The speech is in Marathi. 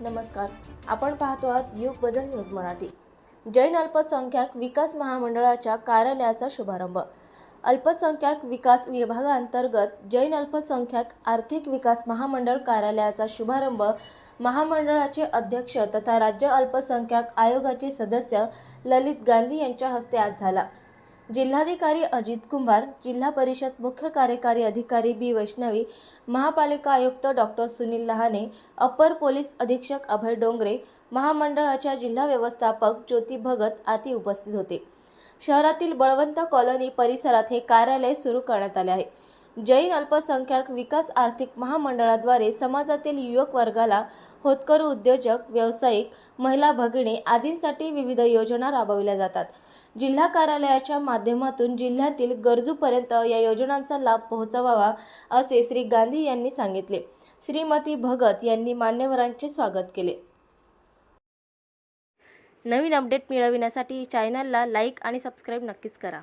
नमस्कार. आपण पाहतो आहात युग बदल न्यूज मराठी. जैन अल्पसंख्याक विकास महामंडळाच्या कार्यालयाचा शुभारंभ. अल्पसंख्याक विकास विभागांतर्गत जैन अल्पसंख्याक आर्थिक विकास महामंडळ कार्यालयाचा शुभारंभ महामंडळाचे अध्यक्ष तथा राज्य अल्पसंख्याक आयोगाचे सदस्य ललित गांधी यांच्या हस्ते आज झाला. जिल्हाधिकारी अजित कुंभार जिल्हा परिषद मुख्य कार्यकारी अधिकारी बी वैष्णवी महापालिका आयुक्त डॉक्टर सुनील लहाने अप्पर पोलीस अधीक्षक अभय डोंगरे महामंडळाच्या जिल्हा व्यवस्थापक ज्योती भगत आदी उपस्थित होते. शहरातील बळवंत कॉलनी परिसरात हे कार्यालय सुरू करण्यात आले आहे. जैन अल्पसंख्याक विकास आर्थिक महामंडळाद्वारे समाजातील युवक वर्गाला होतकरू उद्योजक व्यावसायिक महिला भगिनी आदींसाठी विविध योजना राबविल्या जातात. जिल्हा कार्यालयाच्या माध्यमातून जिल्ह्यातील गरजूपर्यंत या योजनांचा लाभ पोहोचवावा असे श्री गांधी यांनी सांगितले. श्रीमती भगत यांनी मान्यवरांचे स्वागत केले. नवीन अपडेट मिळविण्यासाठी चॅनलला लाईक आणि सबस्क्राईब नक्कीच करा.